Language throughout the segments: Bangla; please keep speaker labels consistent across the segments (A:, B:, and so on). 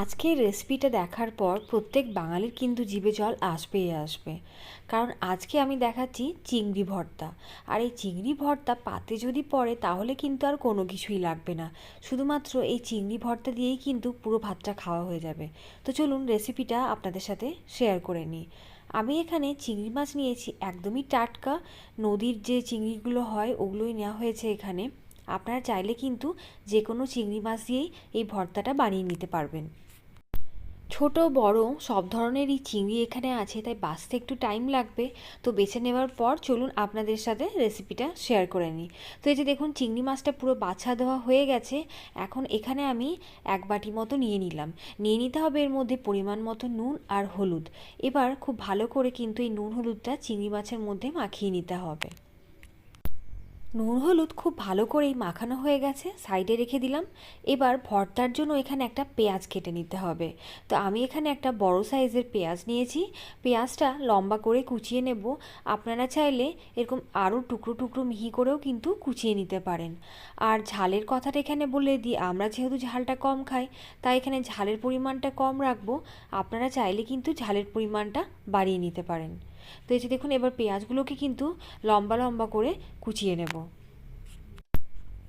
A: আজকের রেসিপিটা দেখার পর প্রত্যেক বাঙালির কিন্তু জিভে জল আসবেই আসবে। কারণ আজকে আমি দেখাচ্ছি চিংড়ি ভর্তা। আর এই চিংড়ি ভর্তা পাতে যদি পড়ে তাহলে কিন্তু আর কোনো কিছুই লাগবে না। শুধুমাত্র এই চিংড়ি ভর্তা দিয়েই কিন্তু পুরো ভাতটা খাওয়া হয়ে যাবে। তো চলুন রেসিপিটা আপনাদের সাথে শেয়ার করে নিই। আমি এখানে চিংড়ি মাছ নিয়েছি একদমই টাটকা। নদীর যে চিংড়িগুলো হয় ওগুলোই নেওয়া হয়েছে এখানে। আপনারা চাইলে কিন্তু যে কোনো চিংড়ি মাছ দিয়েই এই ভর্তাটা বানিয়ে নিতে পারবেন। ছোট, বড় সব ধরনেরই চিংড়ি এখানে আছে, তাই বাছতে একটু টাইম লাগবে। তো বেছে নেওয়ার পর চলুন আপনাদের সাথে রেসিপিটা শেয়ার করে নিই। তো এই যে দেখুন, চিংড়ি মাছটা পুরো বাছা দেওয়া হয়ে গেছে। এখন এখানে আমি এক বাটি মতো নিয়ে নিলাম। নিয়ে নিতে হবে এর মধ্যে পরিমাণ মতো নুন আর হলুদ। এবার খুব ভালো করে কিন্তু এই নুন হলুদটা চিংড়ি মাছের মধ্যে মাখিয়ে নিতে হবে। নুন হলুদ খুব ভালো করেই মাখানো হয়ে গেছে, সাইডে রেখে দিলাম। এবার ভর্তার জন্য এখানে একটা পেঁয়াজ কেটে নিতে হবে। তো আমি এখানে একটা বড় সাইজের পেঁয়াজ নিয়েছি। পেঁয়াজটা লম্বা করে কুচিয়ে নেব। আপনারা চাইলে এরকম আরও টুকরো টুকরো মিহি করেও কিন্তু কুচিয়ে নিতে পারেন। আর ঝালের কথাটা এখানে বলে দিই, আমরা যেহেতু ঝালটা কম খাই, তাই এখানে ঝালের পরিমাণটা কম রাখব। আপনারা চাইলে কিন্তু ঝালের পরিমাণটা বাড়িয়ে নিতে পারেন। তো এই যে দেখুন, এবার পেঁয়াজগুলোকে কিন্তু লম্বা লম্বা করে কুচিয়ে নেব।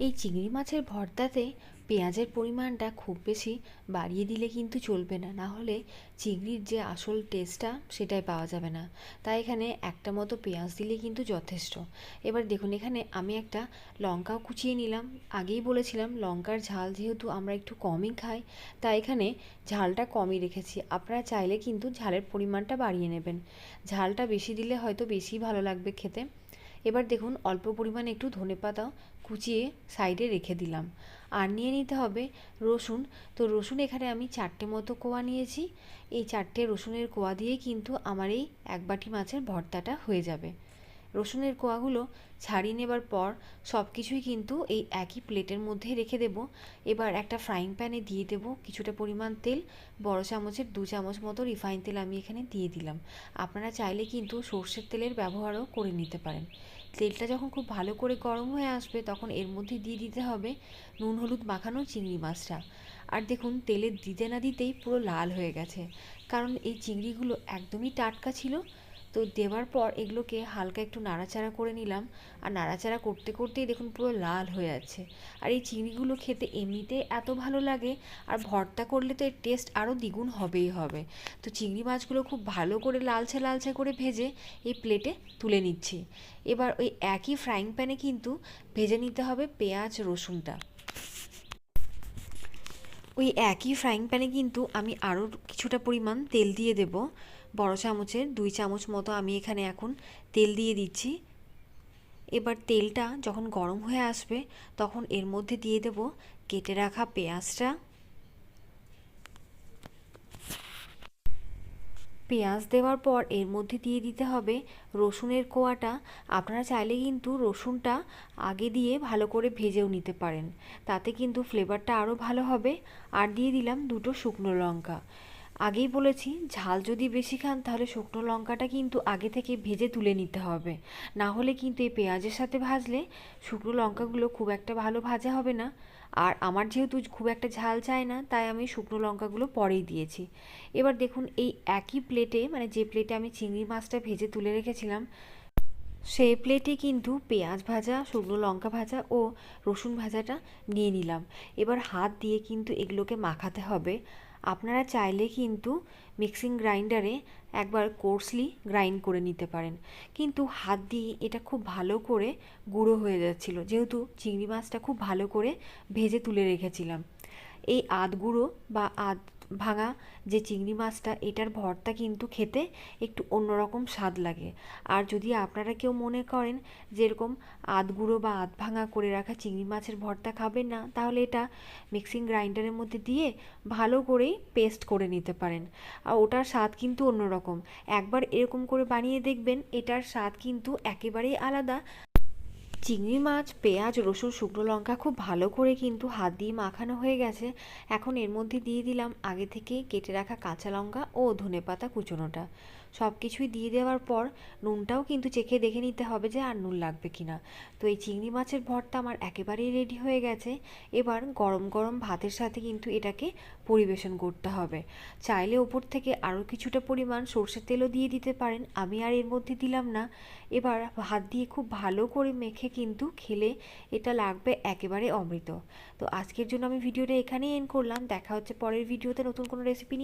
A: এই চিংড়ি মাছের ভর্তাতে পেঁয়াজের পরিমাণটা খুব বেশি বাড়িয়ে দিলে কিন্তু চলবে না। না হলে চিংড়ির যে আসল টেস্টটা সেটাই পাওয়া যাবে না। তাই এখানে একটা মতো পেঁয়াজ দিলে কিন্তু যথেষ্ট। এবার দেখুন, এখানে আমি একটা লঙ্কাও কুচিয়ে নিলাম। আগেই বলেছিলাম, লঙ্কার ঝাল যেহেতু আমরা একটু কমই খাই, তাই এখানে ঝালটা কমই রেখেছি। আপনারা চাইলে কিন্তু ঝালের পরিমাণটা বাড়িয়ে নেবেন। ঝালটা বেশি দিলে হয়তো বেশি ভালো লাগবে খেতে। এবার দেখুন, অল্প পরিমাণে একটু ধনে পাতাও কুচিয়ে সাইডে রেখে দিলাম। আর নিয়ে নিতে হবে রসুন। তো রসুন এখানে আমি চারটে মতো কোয়া নিয়েছি। এই চারটে রসুনের কোয়া দিয়েই কিন্তু আমার এই এক বাটি মাছের ভর্তাটা হয়ে যাবে। রসুনের কোয়াগুলো ছাড়িয়ে নেবার পর সব কিছুই কিন্তু এই একই প্লেটের মধ্যে রেখে দেব। এবার একটা ফ্রাইং প্যানে দিয়ে দেব কিছুটা পরিমাণ তেল। বড় চামচের দু চামচ মতো রিফাইন তেল আমি এখানে দিয়ে দিলাম। আপনারা চাইলে কিন্তু সর্ষের তেলের ব্যবহারও করে নিতে পারেন। তেলটা যখন খুব ভালো করে গরম হয়ে আসবে তখন এর মধ্যে দিয়ে দিতে হবে নুন, হলুদ, মাখানো চিংড়ি মাছটা। আর দেখুন তেলে দিতে না দিতেই পুরো লাল হয়ে গেছে। কারণ এই চিংড়িগুলো একদমই টাটকা ছিল। তো দেওয়ার পর এগুলোকে হালকা একটু নাড়াচাড়া করে নিলাম। আর নাড়াচাড়া করতে করতেই দেখুন পুরো লাল হয়ে আছে। আর এই চিংড়িগুলো খেতে এমনিতে এত ভালো লাগে, আর ভর্তা করলে তো এর টেস্ট আরও দ্বিগুণ হবেই হবে। তো চিংড়ি মাছগুলো খুব ভালো করে লালচে লালচে করে ভেজে এই প্লেটে তুলে নিচ্ছি। এবার ওই একই ফ্রাইং প্যানে কিন্তু ভেজে নিতে হবে পেঁয়াজ, রসুনটা। ওই একই ফ্রাইং প্যানে কিন্তু আমি আরও কিছুটা পরিমাণ তেল দিয়ে দেব। বড় চামচের দুই চামচ মতো আমি এখানে এখন তেল দিয়ে দিচ্ছি। এবার তেলটা যখন গরম হয়ে আসবে, তখন এর মধ্যে দিয়ে দেব কেটে রাখা পেঁয়াজটা। পেঁয়াজ দেওয়ার পর এর মধ্যে দিয়ে দিতে হবে রসুনের কোয়াটা। আপনারা চাইলে কিন্তু রসুনটা আগে দিয়ে ভালো করে ভেজেও নিতে পারেন। তাতে কিন্তু ফ্লেভারটা আরও ভালো হবে। আর দিয়ে দিলাম দুটো শুকনো লঙ্কা। আগেই বলেছি, ঝাল যদি বেশি খান তাহলে শুকনো লঙ্কাটা কিন্তু আগে থেকে ভেজে তুলে নিতে হবে। না হলে কিন্তু এই পেঁয়াজের সাথে ভাজলে শুকনো লঙ্কাগুলো খুব একটা ভালো ভাজা হবে না। আর আমার যেহেতু খুব একটা ঝাল চাই না, তাই আমি শুকনো লঙ্কাগুলো পরেই দিয়েছি। এবার দেখুন এই একই প্লেটে মানে যে প্লেটে আমি চিংড়ি মাছটা ভেজে তুলে রেখেছিলাম সেই প্লেটে কিন্তু পেঁয়াজ ভাজা, শুকনো লঙ্কা ভাজা ও রসুন ভাজাটা নিয়ে নিলাম। এবার হাত দিয়ে কিন্তু এগুলোকে মাখাতে হবে। আপনারা চাইলে কিন্তু মিক্সিং গ্রাইন্ডারে একবার কোর্সলি গ্রাইন্ড করে নিতে পারেন। কিন্তু হাত দিয়ে এটা খুব ভালো করে গুঁড়ো হয়ে যাচ্ছিল। যেহেতু চিংড়ি মাছটা খুব ভালো করে ভেজে তুলে রেখেছিলাম। এই আধ গুঁড়ো বা আধ ভাঙা, যে চিংড়ি মাছটা এটার ভর্তা কিন্তু খেতে একটু অন্যরকম স্বাদ লাগে। আর যদি আপনারা কেউ মনে করেন যেরকম আধ গুঁড়ো বা আধ ভাঙা করে রাখা চিংড়ি মাছের ভর্তা খাবেন না, তাহলে এটা মিক্সিং গ্রাইন্ডারের মধ্যে দিয়ে ভালো করেই পেস্ট করে নিতে পারেন। আর ওটার স্বাদ কিন্তু অন্যরকম। একবার এরকম করে বানিয়ে দেখবেন, এটার স্বাদ কিন্তু একেবারেই আলাদা। চিংড়ি মাছ, পেঁয়াজ, রসুন, শুকনো লঙ্কা খুব ভালো করে কিন্তু হাত দিয়ে মাখানো হয়ে গেছে। এখন এর মধ্যে দিয়ে দিলাম আগে থেকে কেটে রাখা কাঁচা লঙ্কা ও ধনেপাতা কুচোনোটা। সব কিছুই দিয়ে দেওয়ার পর নুনটাও কিন্তু চেখে দেখে নিতে হবে যে আর নুন লাগবে কি না তো এই চিংড়ি মাছের ভর্তা আমার একেবারেই রেডি হয়ে গেছে। এবার গরম গরম ভাতের সাথে কিন্তু এটাকে পরিবেশন করতে হবে। চাইলে ওপর থেকে আরও কিছুটা পরিমাণ সর্ষের তেলও দিয়ে দিতে পারেন, আমি আর এর মধ্যে দিলাম না। এবার ভাত দিয়ে খুব ভালো করে মেখে কিন্তু খেলে এটা লাগবে একেবারে অমৃত। তো আজকের জন্য আমি ভিডিওটা এখানেই এন্ড করলাম। দেখা হচ্ছে পরের ভিডিওতে নতুন কোনো রেসিপি নিয়ে।